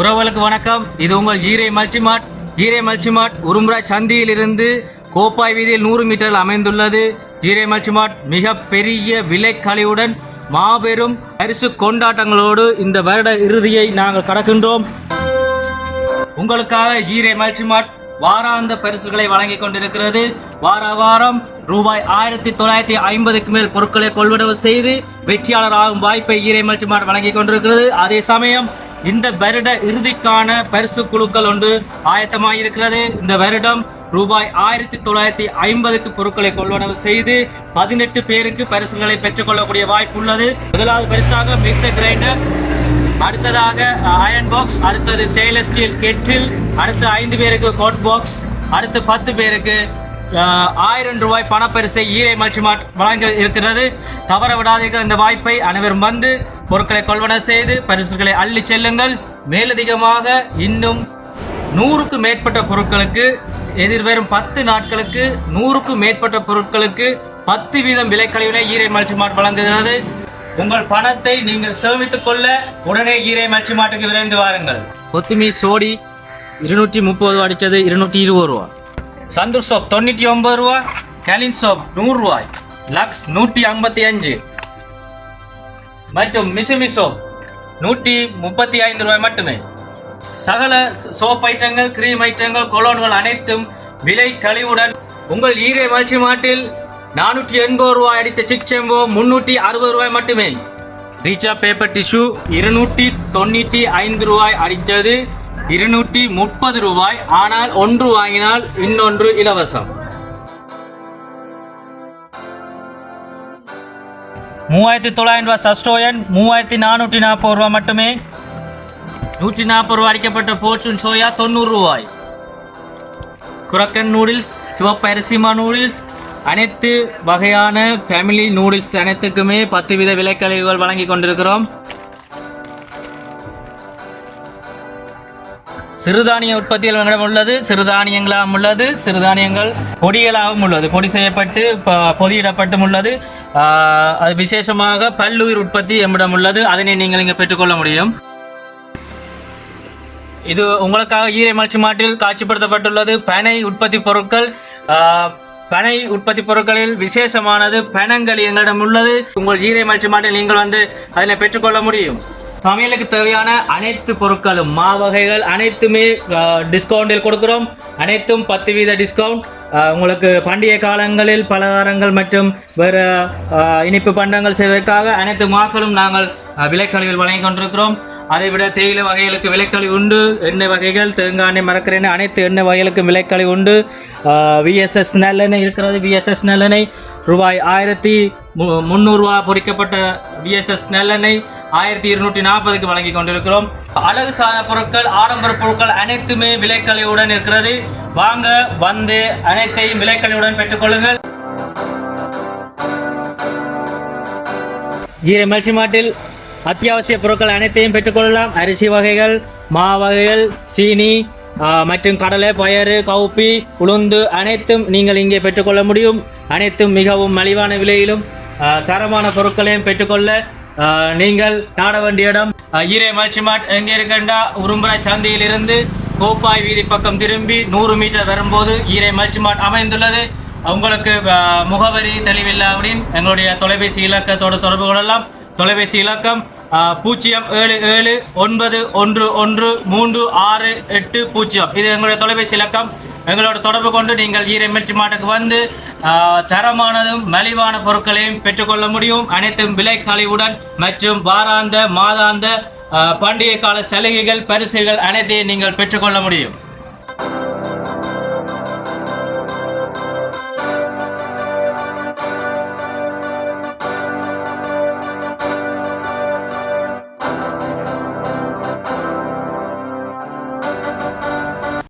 உறவுகளுக்கு வணக்கம். இது உங்கள் ஈரே மல்டிமார்ட் ஈரே மல்டிமார்ட் உரும்ராய் சந்தியிலிருந்து கோப்பாய் வீதியில் நூறு மீட்டரில் அமைந்துள்ளது. ஈரே மல்டிமார்ட் மிக பெரிய விலைக்கலையுடன் மாபெரும் பரிசு கொண்டாட்டங்களோடு இந்த வருட இறுதியை நாங்கள் கடக்கின்றோம். உங்களுக்காக ஈரே மல்டிமார்ட் வாராந்த பரிசுகளை வழங்கிக் கொண்டிருக்கிறது. வார வாரம் ரூபாய் ஆயிரத்தி தொள்ளாயிரத்தி ஐம்பதுக்கு மேல் பொருட்களை கொள்வனவு செய்து வெற்றியாளர் ஆகும் வாய்ப்பை ஈரை மல்டிமார்ட் வழங்கி கொண்டிருக்கிறது. அதே சமயம் இந்த வருட இறுதிக்கான பரிசு குழுக்கள் ஒன்று ஆயத்தமாயிருக்கிறது. இந்த வருடம் ரூபாய் ஆயிரத்தி தொள்ளாயிரத்தி ஐம்பதுக்கு பொருட்களை கொள்வனவு செய்து பதினெட்டு பேருக்கு பரிசுகளை பெற்றுக்கொள்ளக்கூடிய வாய்ப்பு உள்ளது. முதலாவது பரிசாக மிக்சர் கிரைண்டர் அடுத்ததாக அயன் பாக்ஸ் அடுத்தது ஸ்டெயின்லெஸ் ஸ்டீல் கெட்டில் அடுத்து ஐந்து பேருக்கு கோட் பாக்ஸ் அடுத்து பத்து பேருக்கு ஆயிரம் ரூபாய் பணப்பரிசை ஈரை மல்டிமார்ட் வழங்க இருக்கிறது. தவற விடாதீர்கள் இந்த வாய்ப்பை அனைவரும் வந்து பொருட்களை கொள்வன செய்து பரிசுகளை அள்ளி செல்லுங்கள். மேலதிகமாக இன்னும் நூறுக்கு மேற்பட்ட பொருட்களுக்கு எதிர்வரும் பத்து நாட்களுக்கு நூறுக்கும் மேற்பட்ட பொருட்களுக்கு பத்து வீதம் விலைக்கழிவினை ஈரை மல்டிமார்ட் வழங்குகிறது. உங்கள் பணத்தை நீங்கள் சேமித்துக் கொள்ள உடனே ஈரை மல்டிமார்ட்டுக்கு விரைந்து வாருங்கள். கொத்துமி சோடி இருநூற்றி முப்பது ரூபா அடித்தது இருநூற்றி இருபது ரூபா. சந்தூர் சோப் தொண்ணூற்றி ஒன்பது ரூபா கேலின் சோப் நூறுரூவாய் லக்ஸ் நூற்றி ஐம்பத்தி அஞ்சு. மற்றும் மிசுமி சோப் நூற்றி முப்பத்தி ஐந்து ரூபாய் மட்டுமே. சகல சோப் ஐட்டங்கள் கிரீம் ஐட்டங்கள் கொலோன்கள் அனைத்தும் விலை கழிவுடன் உங்கள் ஈரே மல்டி மாட்டில் நானூற்றி எண்பது ரூபாய் அடித்த சிக் செம்போ முன்னூற்றி அறுபது ரூபாய் மட்டுமே. ரீச்சா பேப்பர் டிஷ்யூ இருநூற்றி தொண்ணூற்றி ஐந்து ரூபாய் அடித்தது. இருநூற்றி முப்பது ரூபாய். ஆனால் ஒன்று வாங்கினால் இன்னொன்று இலவசம். மூவாயிரத்தி தொள்ளாயிரம் ரூபாய் சஸ்டோயன் மூவாயிரத்தி நானூற்றி நாற்பது ரூபாய் மட்டுமே. நூற்றி நாற்பது ரூபாய் அடிக்கப்பட்ட போர்ச்சூன் சோயா தொண்ணூறு ரூபாய். குரக்கன் நூடுல்ஸ் சிவப்பு அரிசிமா நூடுல்ஸ் அனைத்து வகையான ஃபேமிலி நூடுல்ஸ் அனைத்துக்குமே பத்து வித விலைக்கழிவுகள் வழங்கி கொண்டிருக்கிறோம். சிறுதானிய உற்பத்தியில் எங்களிடம் உள்ளது சிறுதானியங்களாகவும் உள்ளது சிறுதானியங்கள் பொடிகளாகவும் உள்ளது. பொடி செய்யப்பட்டு பொதியிடப்பட்டும் உள்ளது. ஆஹ், அது விசேஷமாக பல்லுயிர் உற்பத்தி எம்மிடம் உள்ளது. அதனை நீங்கள் இங்கே பெற்றுக்கொள்ள முடியும். இது உங்களுக்காக ஈரை மல்ச்சி மாட்டில் காட்சிப்படுத்தப்பட்டுள்ளது. பனை உற்பத்தி பொருட்கள் ஆஹ், பனை உற்பத்தி பொருட்களில் விசேஷமானது பனங்கள் எங்களிடம் உள்ளது. உங்கள் ஈரை மல்ச்சி மாட்டில் நீங்கள் வந்து அதனை பெற்றுக்கொள்ள முடியும். சமையலுக்கு தேவையான அனைத்து பொருட்களும் மா வகைகள் அனைத்துமே டிஸ்கவுண்டில் கொடுக்குறோம். அனைத்தும் பத்து வீத டிஸ்கவுண்ட் உங்களுக்கு பண்டிகை காலங்களில் பலகாரங்கள் மற்றும் வேறு இனிப்பு பண்டங்கள் செய்வதற்காக அனைத்து மாக்களும் நாங்கள் விலைக்கழிவில் வழங்கி கொண்டிருக்கிறோம். அதை விட தேயிலை வகைகளுக்கு விலைக்கழிவு உண்டு. எண்ணெய் வகைகள் தேங்காய் எண்ணெய் மறக்கிறேன் அனைத்து எண்ணெய் வகைகளுக்கும் விலைக்கழிவு உண்டு. விஎஸ்எஸ் நல்லெண்ணெய் இருக்கிறது விஎஸ்எஸ் நல்லெண்ணெய் ரூபாய் ஆயிரத்தி மு- முந்நூறுரூவா பொறிக்கப்பட்ட விஎஸ்எஸ் நல்லெண்ணெய் ஆயிரத்தி இருநூற்றி நாற்பதுக்கு வழங்கி கொண்டிருக்கிறோம். அழகு சாதன பொருட்கள் ஆடம்பர பொருட்கள் அனைத்துமே விலைக்கலையுடன் இருக்கிறது. வாங்க வந்து அனைத்தையும் விலைக்கலையுடன் பெற்றுக்கொள்ளுங்கள் ஈர மல்சி மாட்டில் அத்தியாவசிய பொருட்கள் அனைத்தையும் பெற்றுக்கொள்ளலாம் அரிசி வகைகள் மா வகைகள் சீனி மற்றும் கடலை பயறு கவுப்பி உளுந்து அனைத்தும் நீங்கள் இங்கே பெற்றுக்கொள்ள முடியும். அனைத்தும் மிகவும் மலிவான விலையிலும் தரமான பொருட்களையும் பெற்றுக்கொள்ள நீங்கள் நாட வேண்டிய இடம் ஈரே மல்ச்சி மாட் எங்கே இருக்கின்றா? உரும்பராய் சந்தையிலிருந்து கோப்பாய் வீதி பக்கம் திரும்பி நூறு மீட்டர் வரும்போது ஈரே மல்ச்சி மாட் அமைந்துள்ளது. உங்களுக்கு முகவரி தெளிவில்லை அப்படின்னு எங்களுடைய தொலைபேசி இலக்கத்தோடு தொடர்பு கொள்ளலாம். தொலைபேசி இலக்கம் பூஜ்ஜியம் ஏழு ஏழு ஒன்பது ஒன்று ஒன்று மூன்று ஆறு எட்டு பூஜ்ஜியம். இது எங்களுடைய தொலைபேசி இலக்கம். எங்களோட தொடர்பு கொண்டு நீங்கள் ஈரமிழ்ச்சி மாட்டுக்கு வந்து தரமானதும் மலிவான பொருட்களையும் பெற்றுக்கொள்ள முடியும். அனைத்தும் விலை கழிவுடன் மற்றும் வாராந்த மாதாந்த பண்டிகை கால சலுகைகள் பரிசுகள் அனைத்தையும் நீங்கள் பெற்றுக்கொள்ள முடியும்.